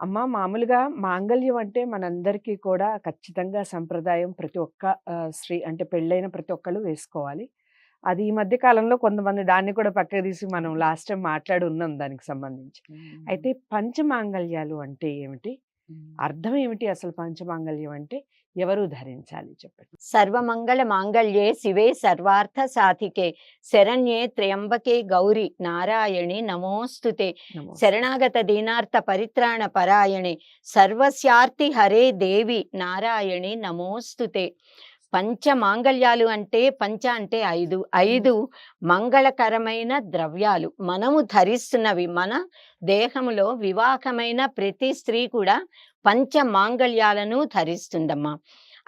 అమ్మ మామూలుగా మాంగళ్యం అంటే మనందరికీ కూడా ఖచ్చితంగా సంప్రదాయం ప్రతి ఒక్క స్త్రీ అంటే పెళ్ళైన ప్రతి ఒక్కళ్ళు వేసుకోవాలి. అది ఈ మధ్య కాలంలో కొంతమంది దాన్ని కూడా పక్కకు తీసి మనం లాస్ట్ టైమ్ మాట్లాడి ఉన్నాం దానికి సంబంధించి. అయితే పంచమాంగళ్యాలు అంటే ఏమిటి? అర్థం ఏమిటి అసలు పంచమాంగళ్యం అంటే? ఎవరు ధరించాలి చెప్పండి? సర్వమంగళ మాంగళ్యే శివే సర్వార్థ సాధికే. శరణ్యే త్ర్యంబకే గౌరి. నారాయణి నమోస్తుతే. నమో శరణాగత దీనార్థ పరిత్రాణ పరాయణి. సర్వస్యార్తి హరే దేవి. నారాయణి నమోస్తుతే. పంచ మాంగళ్యాలు అంటే పంచ అంటే ఐదు. ఐదు మంగళకరమైన ద్రవ్యాలు. మనము ధరిస్తున్నవి మన దేహములో వివాహమైన ప్రతి స్త్రీ కూడా పంచ మాంగళ్యాలను ధరిస్తుందమ్మా.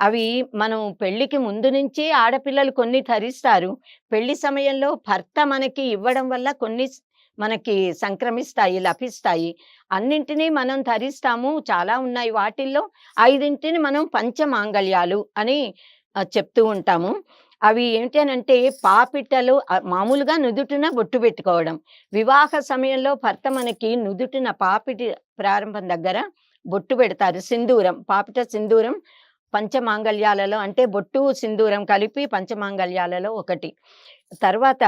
అవి మనం పెళ్ళికి ముందు నుంచి ఆడపిల్లలు కొన్ని ధరిస్తారు. పెళ్ళి సమయంలో భర్త మనకి ఇవ్వడం వల్ల కొన్ని మనకి సంక్రమిస్తాయి లభిస్తాయి. అన్నింటినీ మనం ధరిస్తాము. చాలా ఉన్నాయి వాటిల్లో. ఐదింటిని మనం పంచమాంగళ్యాలు అని చెప్తూ ఉంటాము. అవి ఏంటి అని అంటే పాపిట్టలు మామూలుగా నుదుటిన బొట్టు పెట్టుకోవడం. వివాహ సమయంలో భర్త మనకి నుదుటిన పాపిటి ప్రారంభం దగ్గర బొట్టు పెడతారు. సింధూరం పాపిట సింధూరం పంచమాంగళ్యాలలో అంటే బొట్టు సింధూరం కలిపి పంచమాంగళ్యాలలో ఒకటి. తర్వాత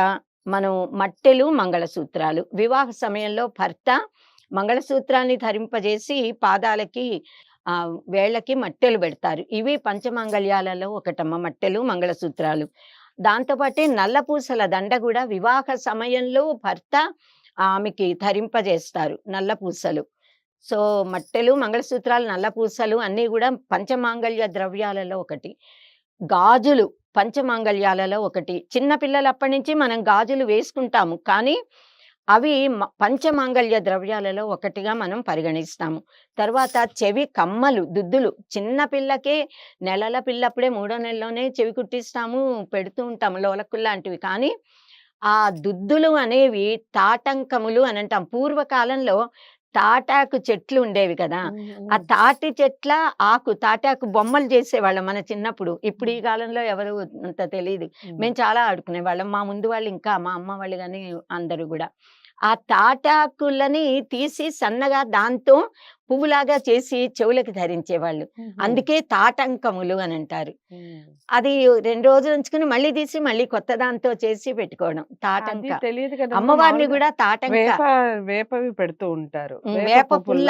మనం మట్టెలు మంగళసూత్రాలు. వివాహ సమయంలో భర్త మంగళసూత్రాన్ని ధరింపజేసి పాదాలకి వేళ్ళకి మట్టెలు పెడతారు. ఇవి పంచమంగళ్యాలలో ఒకటమ్మ మట్టెలు మంగళసూత్రాలు. దాంతోపాటే నల్లపూసల దండ కూడా వివాహ సమయంలో భర్త ఆమెకి ధరింపజేస్తారు నల్లపూసలు సో మట్టెలు మంగళసూత్రాలు నల్లపూసలు అన్నీ కూడా పంచమాంగళ్య ద్రవ్యాలలో ఒకటి. గాజులు పంచమాంగళ్యాలలో ఒకటి. చిన్న అప్పటి నుంచి మనం గాజులు వేసుకుంటాము. కానీ అవి పంచమాంగళ్య ద్రవ్యాలలో ఒకటిగా మనం పరిగణిస్తాము. తర్వాత చెవి కమ్మలు దుద్దులు. చిన్న పిల్లకే నెలల పిల్లప్పుడే మూడో నెలలోనే చెవి కుట్టిస్తాము పెడుతూ ఉంటాము లోలకులు లాంటివి. కానీ ఆ దుద్దులు అనేవి తాటంకములు అని అంటాం. పూర్వకాలంలో తాటాకు చెట్లు ఉండేవి కదా. ఆ తాటి చెట్ల ఆకు తాటాకు బొమ్మలు చేసేవాళ్ళం మన చిన్నప్పుడు. ఇప్పుడు ఈ కాలంలో ఎవరు అంత తెలియదు మేము చాలా ఆడుకునే వాళ్ళం మా ముందు వాళ్ళు ఇంకా మా అమ్మ వాళ్ళు కానీ అందరూ కూడా. ఆ తాటాకులని తీసి సన్నగా దాంతో పువ్వులాగా చేసి చెవులకు ధరించేవాళ్ళు. అందుకే తాటంకములు అని అంటారు. అది రెండు రోజులు ఉంచుకుని మళ్ళీ తీసి మళ్ళీ కొత్త దాంతో చేసి పెట్టుకోవడం తాటంక. తెలియదు కదా అమ్మవారిని కూడా తాటంక. వేప వేపవి పెడుతూ ఉంటారు. వేప పుల్ల.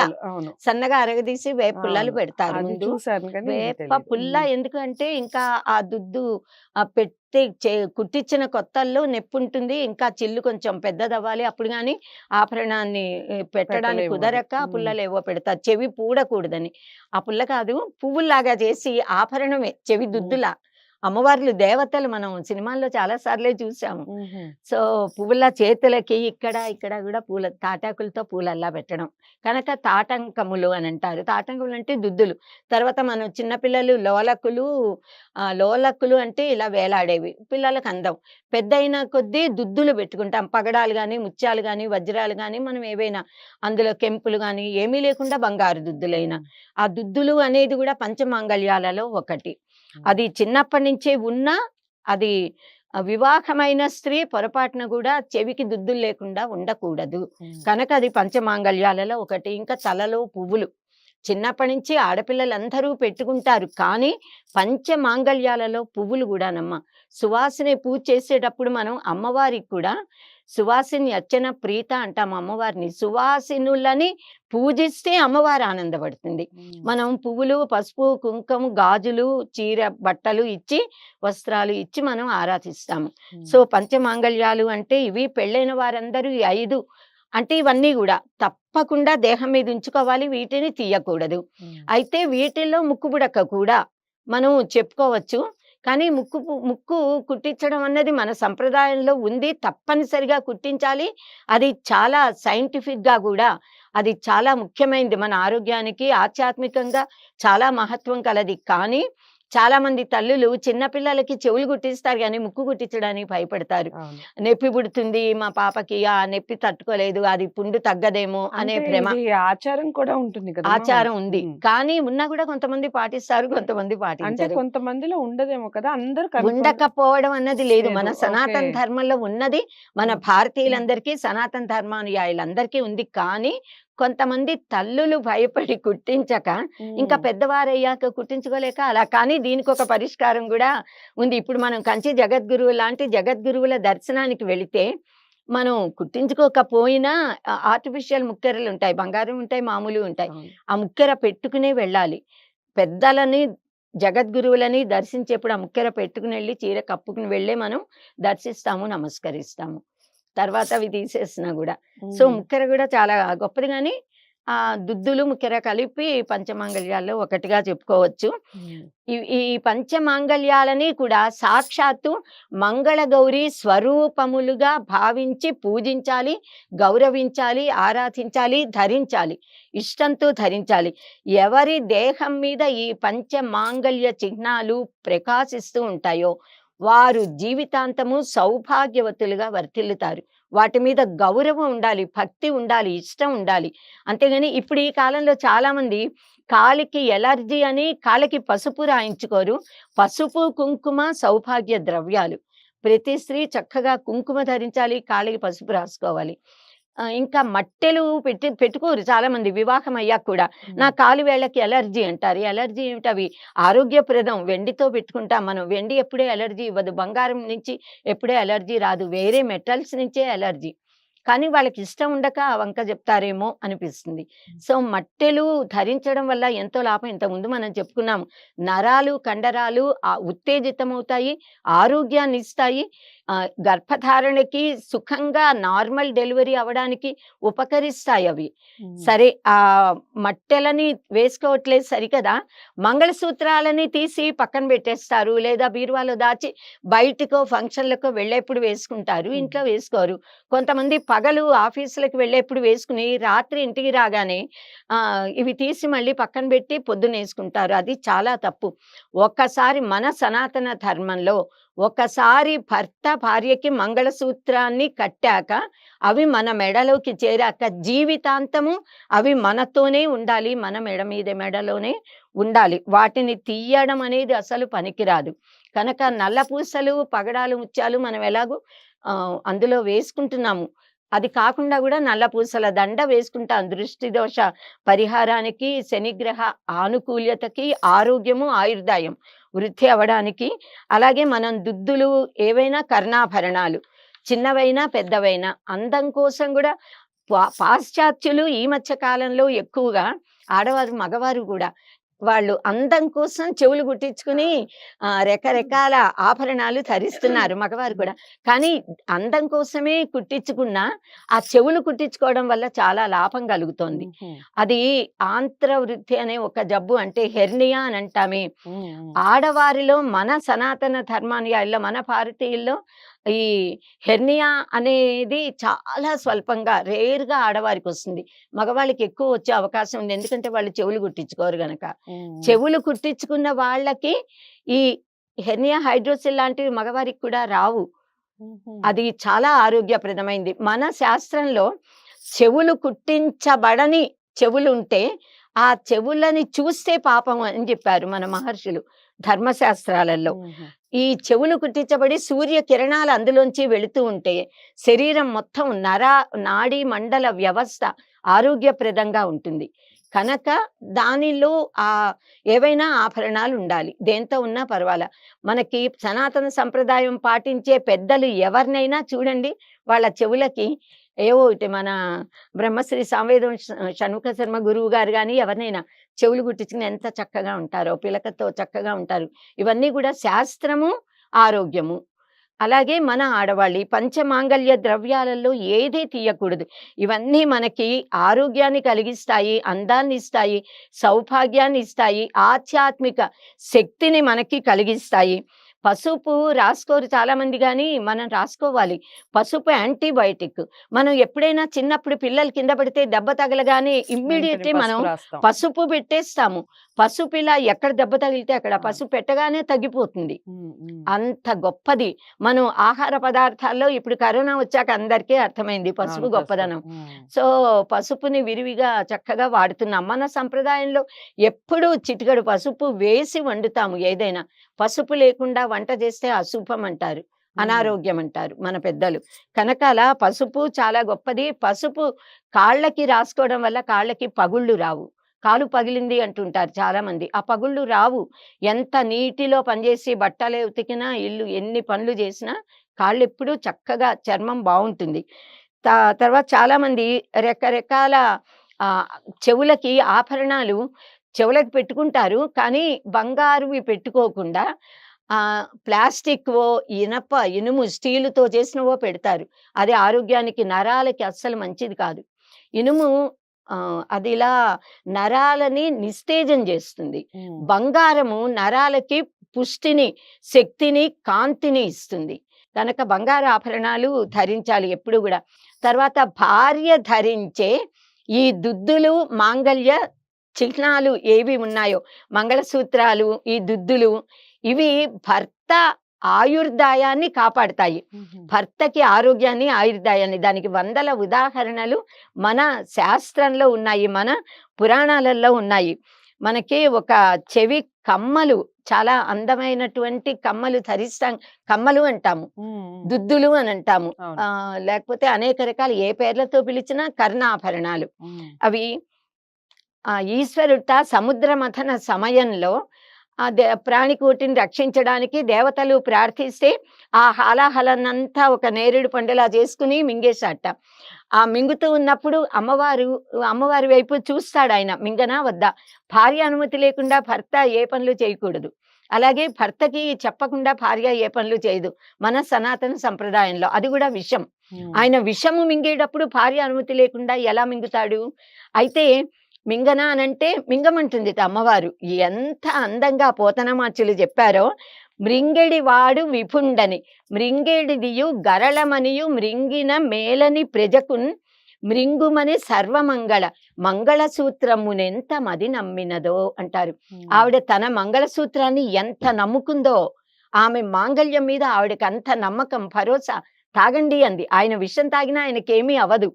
సన్నగా అరగదీసి వేప పుల్లలు. పెడతారు వేప. పుల్ల. ఎందుకంటే ఇంకా ఆ దుద్దు పెట్టి చే- కుట్టించిన కొత్తల్లో నొప్పి ఉంటుంది ఇంకా చిల్లు కొంచెం పెద్దదవ్వాలి. అప్పుడు కానీ ఆభరణాన్ని పెట్టడానికి. కుదరక ఆ. పుల్లలు ఏవో పెడతారు చెవి పూడకూడదని. ఆ పుల్ల కాదు పువ్వుల్లాగా చేసి ఆభరణమే చెవి దుద్దులా. అమ్మవార్లు దేవతలు మనం సినిమాల్లో చాలా సార్లే చూసాము. సో పువ్వుల చేతులకి ఇక్కడ ఇక్కడ కూడా పూల తాటాకులతో పూలల్లా పెట్టడం. కనుక తాటంకములు అని అంటారు. తాటంకములు అంటే దుద్దులు. తర్వాత మనం చిన్నపిల్లలు లోలకులు లోలకులు అంటే ఇలా వేలాడేవి. పిల్లలకు అందం. పెద్ద అయిన కొద్దీ దుద్దులు పెట్టుకుంటాం. పగడాలు కానీ ముత్యాలు కానీ వజ్రాలు కానీ మనం ఏవైనా అందులో కెంపులు కానీ ఏమీ లేకుండా బంగారు దుద్దులైన. ఆ దుద్దులు అనేది కూడా పంచమాంగళ్యాలలో ఒకటి. అది చిన్నప్పటి నుంచే ఉన్నా అది వివాహమైన స్త్రీ పొరపాటున కూడా చెవికి దుద్దులు లేకుండా ఉండకూడదు. కనుక అది పంచమాంగళ్యాలలో ఒకటి ఇంకా తలలో పువ్వులు. చిన్నప్పటి నుంచి ఆడపిల్లలందరూ పెట్టుకుంటారు. కానీ పంచమాంగళ్యాలలో పువ్వులు కూడానమ్మ. సువాసిని పూజ చేసేటప్పుడు మనం అమ్మవారికి కూడా సువాసిని అర్చన ప్రీత అంటాం అమ్మవారిని సువాసినులని పూజిస్తే అమ్మవారు ఆనందపడుతుంది. మనం పువ్వులు పసుపు కుంకుమ గాజులు చీర బట్టలు ఇచ్చి వస్త్రాలు ఇచ్చి మనం ఆరాధిస్తాము. సో పంచమాంగళ్యాలు అంటే ఇవి పెళ్ళైన వారందరూ ఈ ఐదు అంటే ఇవన్నీ కూడా తప్పకుండా దేహం మీద ఉంచుకోవాలి వీటిని తీయకూడదు ఉమ్. అయితే వీటిల్లో ముక్కు బుడక కూడా మనం చెప్పుకోవచ్చు కానీ ముక్కు ముక్కు కుట్టించడం అన్నది మన సంప్రదాయంలో ఉంది. తప్పనిసరిగా కుట్టించాలి. అది చాలా సైంటిఫిక్గా కూడా అది చాలా ముఖ్యమైనది మన ఆరోగ్యానికి ఆధ్యాత్మికంగా చాలా మహత్వం కలది. కానీ చాలా మంది తల్లులు చిన్నపిల్లలకి చెవులు కుట్టిస్తారు కానీ ముక్కు కుట్టించడానికి భయపడతారు. నొప్పి పుడుతుంది మా పాపకి ఆ నొప్పి తట్టుకోలేదు అది పుండు తగ్గదేమో అనే భ్రమ ఇది ఆచారం కూడా ఉంటుంది కదా ఆచారం ఉంది. కానీ ఉన్నా కూడా కొంతమంది పాటిస్తారు కొంతమంది పాటించరు కొంతమందిలో ఉండదేమో కదా అందరు. ఉండకపోవడం అన్నది లేదు మన సనాతన. ధర్మంలో ఉన్నది మన. భారతీయులందరికీ సనాతన ధర్మానుయాయులందరికీ ఉంది కానీ కొంతమంది తల్లులు భయపడి కుట్టించక ఇంకా. పెద్దవారయ్యాక కుట్టించుకోలేక అలా కానీ దీనికి ఒక పరిష్కారం కూడా ఉంది ఇప్పుడు మనం కంచి జగద్గురువు లాంటి జగద్గురువుల దర్శనానికి వెళితే మనం కుట్టించుకోకపోయినా ఆర్టిఫిషియల్ ముక్కెరలు ఉంటాయి బంగారం ఉంటాయి మామూలు ఉంటాయి. ఆ ముక్కెర పెట్టుకునే వెళ్ళాలి పెద్దలని జగద్గురువులని దర్శించేప్పుడు ఆ ముక్కెర పెట్టుకుని వెళ్ళి చీర కప్పుకుని వెళ్ళే మనం దర్శిస్తాము నమస్కరిస్తాము తర్వాత అవి తీసేసినా కూడా సో. ముక్కెర కూడా చాలా గొప్పది కానీ ఆ దుద్దులు ముక్కెర కలిపి పంచమాంగళ్యాల్లో ఒకటిగా చెప్పుకోవచ్చు. ఈ పంచమాంగళ్యాలని కూడా సాక్షాత్తు మంగళగౌరి స్వరూపములుగా భావించి పూజించాలి గౌరవించాలి ఆరాధించాలి ధరించాలి. ఇష్టంతో ధరించాలి. ఎవరి దేహం మీద ఈ పంచమాంగళ్య చిహ్నాలు ప్రకాశిస్తూ ఉంటాయో వారు జీవితాంతము సౌభాగ్యవతులుగా వర్తిల్లుతారు. వాటి మీద గౌరవం ఉండాలి భక్తి ఉండాలి ఇష్టం ఉండాలి. అంతేగాని ఇప్పుడు ఈ కాలంలో చాలామంది కాలికి ఎలర్జీ అని కాలికి పసుపు రాయించుకోరు. పసుపు కుంకుమ సౌభాగ్య ద్రవ్యాలు. ప్రతి స్త్రీ చక్కగా కుంకుమ ధరించాలి కాలికి పసుపు రాసుకోవాలి. ఇంకా మట్టెలు పెట్టి పెట్టుకోరు చాలా మంది వివాహం అయ్యాక కూడా. నా కాలు వేళ్ళకి ఎలర్జీ అంటారు. ఎలర్జీ ఏమిటి అవి ఆరోగ్యప్రదం. వెండితో పెట్టుకుంటాం మనం. వెండి ఎప్పుడే ఎలర్జీ ఇవ్వదు. బంగారం నుంచి ఎప్పుడే ఎలర్జీ రాదు. వేరే మెటల్స్ నుంచే ఎలర్జీ కానీ వాళ్ళకి ఇష్టం ఉండక వంక చెప్తారేమో అనిపిస్తుంది. సో మట్టెలు ధరించడం వల్ల ఎంతో లాభం. ఇంతకుముందు మనం చెప్పుకున్నాము నరాలు కండరాలు ఉత్తేజితమవుతాయి ఆరోగ్యాన్ని ఇస్తాయి గర్భధారణకి సుఖంగా నార్మల్ డెలివరీ అవ్వడానికి ఉపకరిస్తాయి అవి. సరే ఆ మట్టెలని వేసుకోవట్లేదు సరికదా? మంగళసూత్రాలని తీసి పక్కన పెట్టేస్తారు లేదా బీరువాలో దాచి బయటకో ఫంక్షన్లకో వెళ్ళేప్పుడు వేసుకుంటారు ఇంట్లో వేసుకోరు. కొంతమంది పగలు ఆఫీసులకు వెళ్ళేప్పుడు వేసుకుని రాత్రి ఇంటికి రాగానే ఇవి తీసి మళ్ళీ పక్కన పెట్టి పొద్దున వేసుకుంటారు అది చాలా తప్పు. ఒక్కసారి మన సనాతన ధర్మంలో ఒకసారి భర్త భార్యకి మంగళసూత్రాన్ని కట్టాక అవి మన మెడలోకి చేరాక జీవితాంతము అవి మనతోనే ఉండాలి మన మెడ మీద మెడలోనే ఉండాలి. వాటిని తీయడం అనేది అసలు పనికిరాదు. కనుక నల్ల పూసలు పగడాలు ముత్యాలు మనం ఎలాగో అందులో వేసుకుంటున్నాము. అది కాకుండా కూడా నల్ల పూసల దండ వేసుకుంటాం దృష్టి దోష పరిహారానికి శనిగ్రహ ఆనుకూల్యతకి ఆరోగ్యము ఆయుర్దాయం వృద్ధి అవ్వడానికి. అలాగే మనం దుద్దులు ఏవైనా కర్ణాభరణాలు చిన్నవైనా పెద్దవైనా అందం కోసం కూడా పా- పాశ్చాత్యులు ఈ మధ్య కాలంలో ఎక్కువగా ఆడవారు మగవారు కూడా వాళ్ళు అందం కోసం చెవులు కుట్టించుకుని ఆ, రకరకాల ఆభరణాలు ధరిస్తున్నారు మగవారు కూడా. కానీ అందం కోసమే కుట్టించుకున్న ఆ చెవులు కుట్టించుకోవడం వల్ల చాలా లాభం కలుగుతోంది. అది ఆంత్ర వృద్ధి అనే ఒక జబ్బు అంటే హెర్నియా అని అంటామే. ఆడవారిలో మన సనాతన ధర్మానుయాల్లో మన భారతీయుల్లో ఈ హెర్నియా అనేది చాలా స్వల్పంగా రేర్గా ఆడవారికి వస్తుంది. మగవాళ్ళకి ఎక్కువ వచ్చే అవకాశం ఉంది. ఎందుకంటే వాళ్ళు చెవులు కుట్టించుకోరు గనక. చెవులు కుట్టించుకున్న వాళ్ళకి ఈ హెర్నియా హైడ్రోసిల్ లాంటివి మగవారికి కూడా రావు. అది చాలా ఆరోగ్యప్రదమైంది. మన శాస్త్రంలో చెవులు కుట్టించబడని చెవులు ఉంటే ఆ చెవులని చూస్తే పాపం అని చెప్పారు మన మహర్షులు. ధర్మశాస్త్రాలలో. ఈ చెవులు కుట్టించబడి సూర్య కిరణాలు అందులోంచి వెళుతూ ఉంటే శరీరం మొత్తం నర నాడీ మండల వ్యవస్థ ఆరోగ్యప్రదంగా ఉంటుంది. కనుక దానిలో ఆ ఏవైనా ఆభరణాలు ఉండాలి. దేంతో ఉన్నా పర్వాలా. మనకి సనాతన సంప్రదాయం పాటించే పెద్దలు ఎవరినైనా చూడండి వాళ్ళ చెవులకి ఏవో మన బ్రహ్మశ్రీ సాంవేదం షణ్ముఖ శర్మ గురువు గారు కానీ ఎవరినైనా చెవులు గుట్టించుకుని ఎంత చక్కగా ఉంటారో పిలకతో చక్కగా ఉంటారు. ఇవన్నీ కూడా శాస్త్రము ఆరోగ్యము. అలాగే మన ఆడవాళ్ళు పంచమాంగల్య పంచమాంగళ్య ద్రవ్యాలలో ఏదీ తీయకూడదు. ఇవన్నీ మనకి ఆరోగ్యాన్ని కలిగిస్తాయి అందాన్ని ఇస్తాయి సౌభాగ్యాన్ని ఇస్తాయి ఆధ్యాత్మిక శక్తిని మనకి కలిగిస్తాయి. పసుపు రాసుకోరు చాలా మంది కానీ మనం రాసుకోవాలి. పసుపు యాంటీబయోటిక్. మనం ఎప్పుడైనా చిన్నప్పుడు పిల్లలు కింద పడితే దెబ్బ తగలగానే ఇమ్మీడియట్లీ మనం పసుపు పెట్టేస్తాము. పసుపు ఇలా ఎక్కడ దెబ్బ తగిలితే అక్కడ. పసుపు పెట్టగానే తగ్గిపోతుంది. అంత గొప్పది. మనం ఆహార పదార్థాల్లో ఇప్పుడు కరోనా వచ్చాక అందరికీ అర్థమైంది పసుపు గొప్పదనం. సో పసుపుని విరివిగా చక్కగా వాడుతున్నాం. మన సంప్రదాయంలో ఎప్పుడూ చిటికడు పసుపు వేసి వండుతాము ఏదైనా. పసుపు లేకుండా వంట చేస్తే అశుభం అంటారు అనారోగ్యం అంటారు మన పెద్దలు. కనుక అలా పసుపు చాలా గొప్పది. పసుపు కాళ్ళకి రాసుకోవడం వల్ల కాళ్ళకి పగుళ్ళు రావు. కాలు పగిలింది అంటుంటారు చాలా మంది ఆ పగుళ్ళు రావు. ఎంత నీటిలో పనిచేసి బట్టలే ఉతికినా ఇల్లు ఎన్ని పనులు చేసినా కాళ్ళు ఎప్పుడూ చక్కగా చర్మం బాగుంటుంది. తర్వాత చాలా మంది రకరకాల చెవులకి ఆభరణాలు చెవులకు పెట్టుకుంటారు. కానీ బంగారువి పెట్టుకోకుండా ప్లాస్టిక్వో ఇనప ఇనుము స్టీలుతో చేసినవో పెడతారు. అది ఆరోగ్యానికి నరాలకి అస్సలు మంచిది కాదు. ఇనుము అది ఇలా నరాలని నిస్తేజం చేస్తుంది. బంగారము నరాలకి పుష్టిని శక్తిని కాంతిని ఇస్తుంది. కనుక బంగారు ఆభరణాలు ధరించాలి ఎప్పుడు కూడా. తర్వాత భార్య ధరించే ఈ దుద్దులు మాంగళ్య చిహ్నాలు ఏవి ఉన్నాయో మంగళసూత్రాలు ఈ దుద్దులు ఇవి భర్త ఆయుర్దాయాన్ని కాపాడతాయి. భర్తకి ఆరోగ్యాన్ని ఆయుర్దాయాన్ని. దానికి వందల ఉదాహరణలు మన శాస్త్రంలో ఉన్నాయి మన పురాణాలలో ఉన్నాయి. మనకి ఒక చెవి కమ్మలు చాలా అందమైనటువంటి కమ్మలు ధరిస్తాం కమ్మలు అంటాము. దుద్దులు అని అంటాము. లేకపోతే అనేక రకాల ఏ పేర్లతో పిలిచినా కర్ణాభరణాలు. అవి ఆ ఈశ్వరుట సముద్ర మథన సమయంలో ఆ దే ప్రాణికోటిని రక్షించడానికి దేవతలు ప్రార్థిస్తే ఆ హాలాహలనంతా ఒక నేరేడు పండులా చేసుకుని మింగేశాట ఆ మింగుతూ ఉన్నప్పుడు అమ్మవారు అమ్మవారి వైపు చూస్తాడు ఆయన మింగనా వద్దా? భార్య అనుమతి లేకుండా భర్త ఏ పనులు చేయకూడదు. అలాగే భర్తకి చెప్పకుండా భార్య ఏ పనులు చేయదు. మన సనాతన సంప్రదాయంలో అది కూడా విషం. ఆయన విషము మింగేటప్పుడు భార్య అనుమతి లేకుండా ఎలా మింగుతాడు? అయితే మింగన అనంటే మింగమంటుంది అమ్మవారు. ఎంత అందంగా పోతనమాచులు చెప్పారో మృంగెడి వాడు విభుండని మృంగేడిదియు గరళమనియు మృంగిన మేలని ప్రజకున్ మృంగుమని సర్వమంగళ మంగళసూత్రమునెంత మది నమ్మినదో అంటారు. ఆవిడ తన మంగళసూత్రాన్ని ఎంత నమ్ముకుందో ఆమె మాంగళ్యం మీద ఆవిడకి అంత నమ్మకం భరోసా తాగండి అంది. ఆయన విషం తాగినా ఆయనకేమీ అవదు.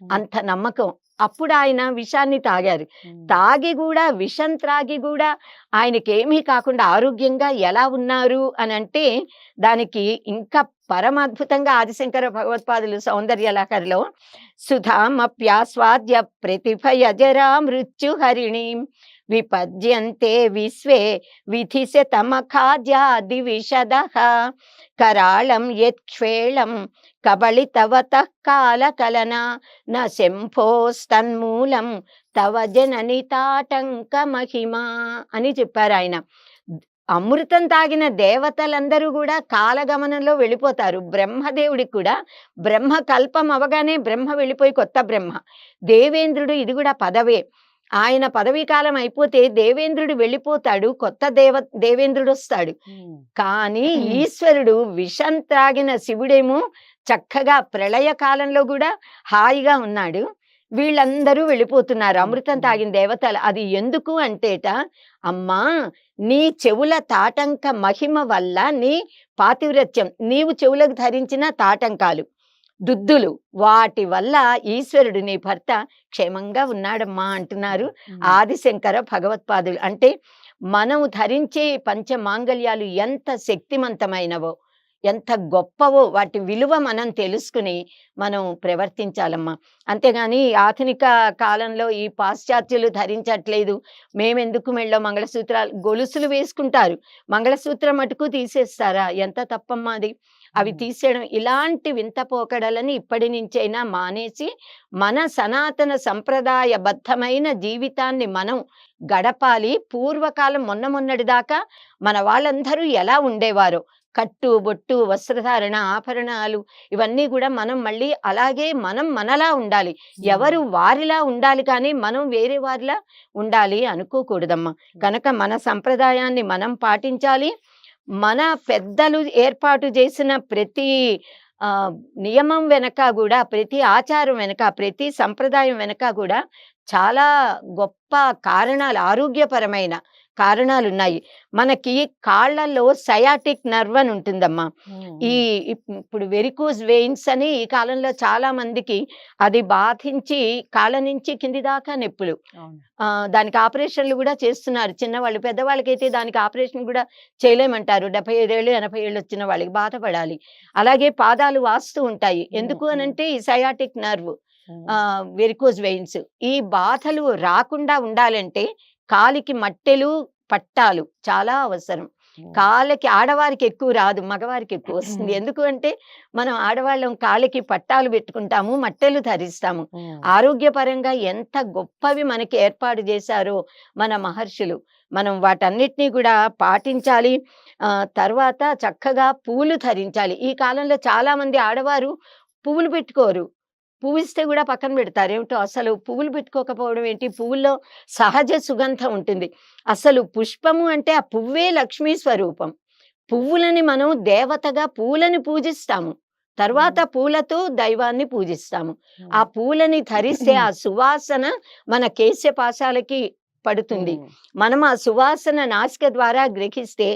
అంత నమ్మకం. అప్పుడు ఆయన విషాన్ని తాగారు. తాగి కూడా విషం త్రాగి కూడా ఆయనకేమీ కాకుండా ఆరోగ్యంగా ఎలా ఉన్నారు అని అంటే దానికి ఇంకా పరమాద్భుతంగా ఆదిశంకర భగవత్పాదులు సౌందర్యలహరిలో సుధామప్యాస్వాద్య ప్రతిభయజరా మృత్యుహరిణి విపద్యంతే విశ్వే విధిశతమఖాద్యాది విశద కరాళం యత్క్షేళం కబళితవత కాలకలన న శంభోస్తన్మూలం తవ జననితాటంక మహిమా మహిమ అని చెప్పారు ఆయన. అమృతం తాగిన దేవతలందరూ కూడా కాలగమనంలో వెళ్ళిపోతారు. బ్రహ్మదేవుడికి కూడా బ్రహ్మ కల్పం అవగానే బ్రహ్మ వెళ్ళిపోయి కొత్త బ్రహ్మ. దేవేంద్రుడు ఇది కూడా పదవే. ఆయన పదవీ కాలం అయిపోతే దేవేంద్రుడు వెళ్ళిపోతాడు కొత్త దేవ దేవేంద్రుడు వస్తాడు. కానీ. ఈశ్వరుడు విషం త్రాగిన శివుడేమో చక్కగా ప్రళయ కాలంలో కూడా హాయిగా ఉన్నాడు. వీళ్ళందరూ వెళ్ళిపోతున్నారు. అమృతం. తాగిన దేవతలు. అది ఎందుకు అంటేట అమ్మా నీ చెవుల తాటంక మహిమ వల్ల నీ పాతివ్రత్యం. నీవు చెవులకు ధరించిన తాటంకాలు. దుద్దులు. వాటి వల్ల ఈశ్వరుడు నీ భర్త క్షేమంగా ఉన్నాడమ్మా అంటున్నారు. ఆదిశంకర భగవత్పాదులు. అంటే మనం ధరించే పంచమాంగళ్యాలు ఎంత శక్తివంతమైనవో ఎంత గొప్పవో వాటి విలువ మనం తెలుసుకుని మనం ప్రవర్తించాలమ్మా. అంతేగాని ఆధునిక కాలంలో ఈ పాశ్చాత్యులు ధరించట్లేదు. మేమెందుకు మెళ్ళో మంగళసూత్రాలు గొలుసులు వేసుకుంటారు. మంగళసూత్రం మటుకు తీసేస్తారా? ఎంత తప్పమ్మా అది? అవి. తీసేయడం ఇలాంటి వింత పోకడలని ఇప్పటి నుంచైనా మానేసి మన సనాతన సంప్రదాయబద్ధమైన జీవితాన్ని మనం గడపాలి. పూర్వకాలం మొన్న మొన్నటి దాకా మన వాళ్ళందరూ ఎలా ఉండేవారో? కట్టు బొట్టు వస్త్రధారణ ఆభరణాలు ఇవన్నీ కూడా మనం మళ్ళీ అలాగే మనం మనలా ఉండాలి. ఎవరు వారిలా ఉండాలి కానీ మనం వేరే వారిలా ఉండాలి అనుకోకూడదమ్మా. కనుక మన సంప్రదాయాన్ని మనం పాటించాలి. మన పెద్దలు ఏర్పాటు చేసిన ప్రతి ఆ నియమం వెనక కూడా ప్రతి ఆచారం వెనక ప్రతి సంప్రదాయం వెనక కూడా చాలా గొప్ప కారణాలు ఆరోగ్యపరమైన కారణాలు ఉన్నాయి మనకి కాళ్ళల్లో సయాటిక్ నర్వ్ అని ఉంటుందమ్మా. ఈ ఇప్- ఇప్పుడు వెరికోజ్ వెయిన్స్ అని ఈ కాలంలో చాలా మందికి అది బాధించి కాళ్ళ నుంచి కింది దాకా నొప్పులు. దానికి ఆపరేషన్లు కూడా చేస్తున్నారు. చిన్నవాళ్ళు పెద్దవాళ్ళకైతే దానికి ఆపరేషన్ కూడా చేయలేమంటారు. డెబ్బై ఐదేళ్ళు ఎనభై ఏళ్ళు వచ్చిన వాళ్ళకి బాధపడాలి. అలాగే పాదాలు వాస్తూ ఉంటాయి. ఎందుకు మ్మ్. అని అంటే ఈ సయాటిక్ నర్వ్. Varicose veins. ఈ బాధలు రాకుండా ఉండాలంటే కాలికి మట్టెలు పట్టాలు చాలా అవసరం. కాళ్ళకి ఆడవారికి ఎక్కువ రాదు మగవారికి ఎక్కువ వస్తుంది. ఎందుకు అంటే మనం ఆడవాళ్ళం కాళ్ళకి పట్టాలు పెట్టుకుంటాము మట్టెలు ధరిస్తాము. ఆరోగ్యపరంగా ఎంత గొప్పవి మనకి ఏర్పాటు చేశారో మన మహర్షులు. మనం వాటన్నిటినీ కూడా పాటించాలి. ఆ, తర్వాత చక్కగా పూలు ధరించాలి. ఈ కాలంలో చాలా మంది ఆడవారు పువ్వులు పెట్టుకోరు. పువ్వు ఇస్తే కూడా పక్కన పెడతారు. ఏమిటో అసలు పువ్వులు పెట్టుకోకపోవడం ఏంటి? పువ్వుల్లో సహజ సుగంధం ఉంటుంది. అసలు పుష్పము అంటే ఆ పువ్వే లక్ష్మీ స్వరూపం. పువ్వులని మనం దేవతగా పూలని పూజిస్తాము. తర్వాత పూలతో దైవాన్ని పూజిస్తాము. ఆ పూలని ధరిస్తే ఆ సువాసన మన కేశపాశాలకి పడుతుంది. మనం ఆ సువాసన నాసిక ద్వారా గ్రహిస్తే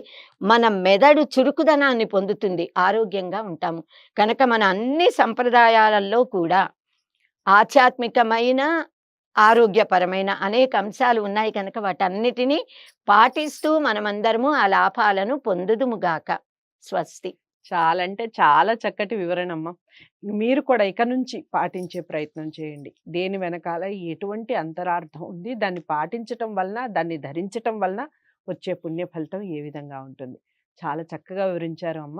మన మెదడు చురుకుదనాన్ని పొందుతుంది. ఆరోగ్యంగా ఉంటాము. కనుక మన అన్ని సంప్రదాయాలలో కూడా ఆధ్యాత్మికమైన ఆరోగ్యపరమైన అనేక అంశాలు ఉన్నాయి కనుక వాటన్నిటినీ పాటిస్తూ మనమందరము ఆ లాభాలను పొందుదుముగాక స్వస్తి. చాలా అంటే చాలా చక్కటి వివరణ అమ్మ మీరు కూడా ఇక నుంచి పాటించే ప్రయత్నం చేయండి. దేని వెనకాల ఎటువంటి అంతరార్థం ఉంది దాన్ని పాటించటం వలన దాన్ని ధరించటం వలన వచ్చే పుణ్య ఫలితం ఏ విధంగా ఉంటుంది? చాలా చక్కగా వివరించారు అమ్మ.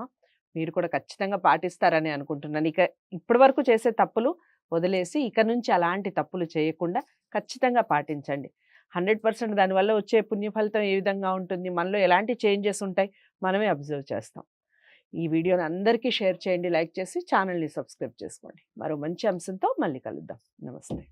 మీరు కూడా ఖచ్చితంగా పాటిస్తారని అనుకుంటున్నాను. ఇక ఇప్పటి వరకు చేసే తప్పులు వదిలేసి ఇక నుంచి అలాంటి తప్పులు చేయకుండా ఖచ్చితంగా పాటించండి. హండ్రెడ్ పర్సెంట్ దానివల్ల వచ్చే పుణ్య ఫలితం ఏ విధంగా ఉంటుంది? మనలో ఎలాంటి చేంజెస్ ఉంటాయి? మనమే అబ్జర్వ్ చేస్తాం. ఈ వీడియోని అందరికీ షేర్ చేయండి లైక్ చేసి ఛానల్ని సబ్స్క్రైబ్ చేసుకోండి. మరో మంచి అంశంతో మళ్ళీ కలుద్దాం. నమస్తే.